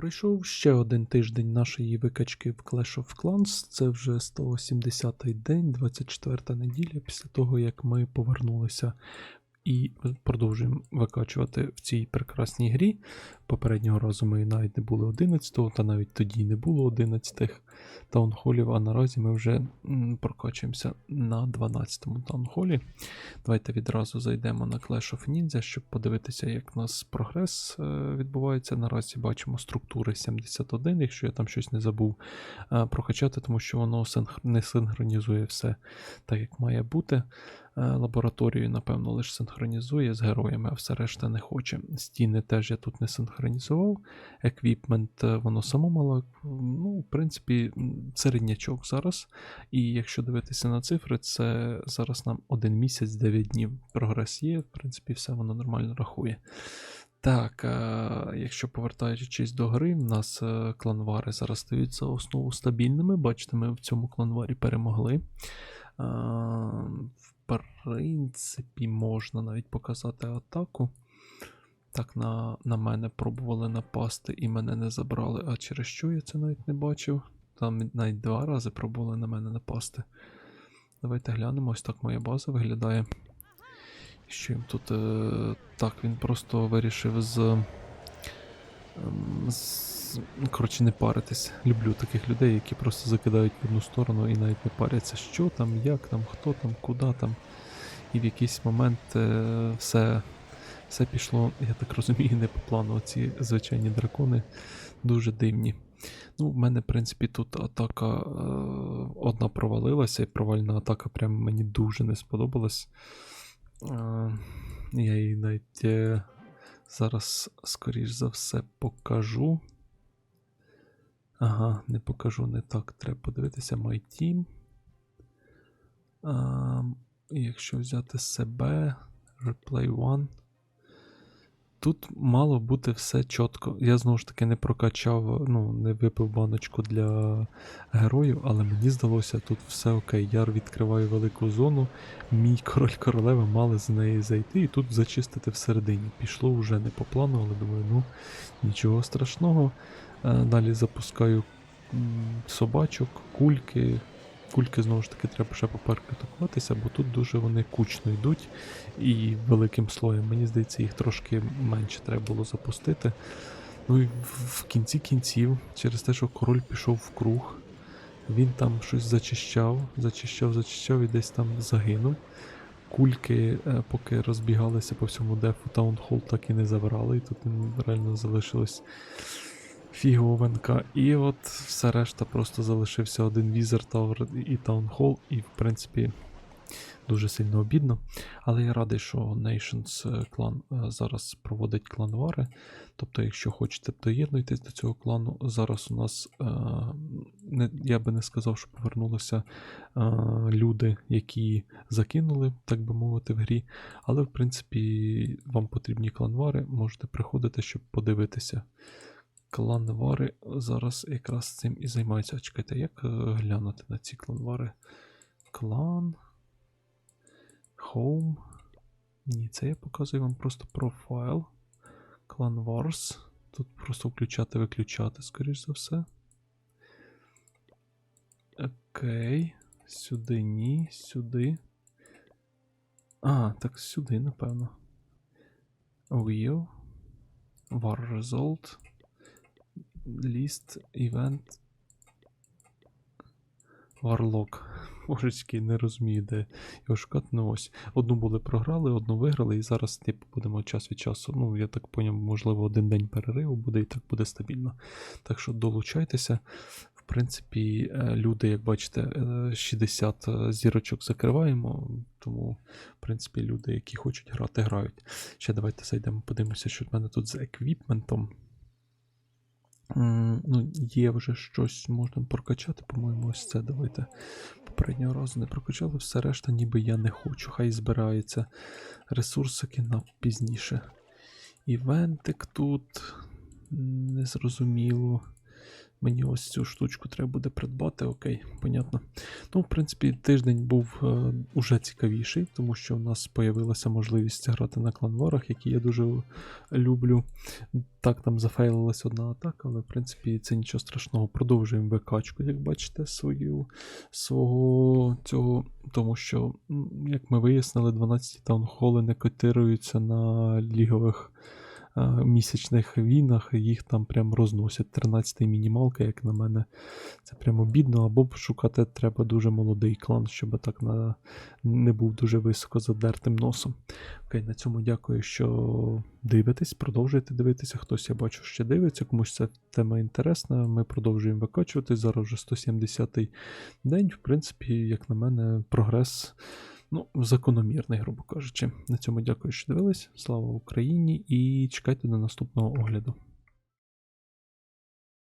Пройшов ще один тиждень нашої викачки в Clash of Clans. Це вже 170-й день, 24 неділя після того, як ми повернулися і продовжуємо викачувати в цій прекрасній грі. Попереднього разу ми навіть не були 11-го, та навіть тоді не було 11-х таунхолів, а наразі ми вже прокачуємося на 12-му таунхолі. Давайте відразу зайдемо на Clash of Ninja, щоб подивитися, як у нас прогрес е, відбувається. Наразі бачимо структури 71, якщо я там щось не забув е, прокачати, тому що воно не синхронізує все так, як має бути. Е, Лабораторію, напевно, лише синхронізує з героями, а все решта не хоче. Стіни теж я тут не синхронізував. Еквіпмент воно само мало. Ну, в принципі, середнячок зараз. І якщо дивитися на цифри, це зараз нам один місяць, 9 днів. Прогрес є, в принципі, все воно нормально рахує. Так, е, якщо повертаючись до гри, в нас е, кланвари зараз стають за основу стабільними. Бачите, ми в цьому кланварі перемогли. Е, в принципі, можна навіть показати атаку. Так, на, на мене пробували напасти і мене не забрали. А через що я це навіть не бачив? Там навіть два рази пробували на мене напасти. Давайте глянемо, ось так моя база виглядає. Що їм тут. Е, так, він просто вирішив з. ем, з коротше, не паритись. Люблю таких людей, які просто закидають в одну сторону і навіть не паряться, що там, як там, хто там, куди там. І в якийсь момент е, все, все пішло, я так розумію, не по плану. Ці звичайні дракони дуже дивні. Ну, в мене, в принципі, тут атака е, одна провалилася, і провальна атака прям мені дуже не сподобалась. Е, я її навіть е, зараз, скоріш за все, покажу. Ага, не покажу, не так. Треба подивитися My Team. А, якщо взяти себе, Replay One. Тут мало бути все чітко. Я знову ж таки не прокачав, ну, не випив баночку для героїв, але мені здалося, тут все окей. Я відкриваю велику зону, мій король королева мали з неї зайти і тут зачистити всередині. Пішло вже не по плану, але думаю, ну нічого страшного. Е, Далі запускаю собачок, кульки. Кульки знову ж таки треба ще поперкатуватися, бо тут дуже вони кучно йдуть і великим слоєм. Мені здається, їх трошки менше треба було запустити. Ну і в- кінці кінців, через те, що король пішов в круг, він там щось зачищав, зачищав, зачищав і десь там загинув. Кульки, е, поки розбігалися по всьому дефу, таунхол так і не забрали, і тут реально залишилось фіговенка. І от все решта просто залишився один Візер Тавер і Таунхол, і в принципі дуже сильно обідно. Але я радий, що Nations е, клан е, зараз проводить кланвари. Тобто, якщо хочете, доєднуйтесь до цього клану. Зараз у нас е, не, я би не сказав, що повернулися люди, які закинули, так би мовити, в грі. Але в принципі вам потрібні кланвари, можете приходити, щоб подивитися. Кланвари зараз якраз цим і займаються. А Чекайте, як е, глянути на ці кланвари? Клан. Home. Ні, це я показую вам просто профайл. Clan Wars. Тут просто включати-виключати, скоріш за все. Окей. Сюди ні, сюди. А, так сюди, напевно. Wheel. War Result. List, Event. Warlock. Божечки, не розумію, де його шукати. Ну ось. Одну були програли, одну виграли, і зараз, типу, будемо час від часу. Ну, я так поняв, можливо, один день перериву буде і так буде стабільно. Так що долучайтеся. В принципі, е, люди, як бачите, е, 60 зірочок закриваємо, тому, в принципі, люди, які хочуть грати, грають. Ще давайте зайдемо, подивимося, що в мене тут з еквіпментом. Ну, є вже щось можна прокачати, по-моєму, ось це давайте. Попереднього разу не прокачали, все решта, ніби я не хочу. Хай збирається ресурсики на пізніше. Івентик тут незрозуміло. Мені ось цю штучку треба буде придбати, окей, понятно. Ну, в принципі, тиждень був е, уже цікавіший, тому що в нас появилася можливість грати на кланварах, які я дуже люблю. Так, там зафейлилась одна атака, але в принципі це нічого страшного. Продовжуємо викачку, як бачите, свою свого цього. Тому що, як ми вияснили, 12 таунхоли не котируються на лігових місячних війнах, їх там прям розносять. 13 мінімалка, як на мене, це прямо бідно, або шукати треба дуже молодий клан, щоб так на... не був дуже високо задертим носом. Окей, на цьому дякую, що дивитесь. Продовжуйте дивитися. Хтось я бачу, ще дивиться, комусь ця тема інтересна. Ми продовжуємо викачувати. Зараз вже 170-й день. В принципі, як на мене, прогрес. Ну, закономірний, грубо кажучи. На цьому дякую, що дивились. Слава Україні і чекайте до наступного огляду.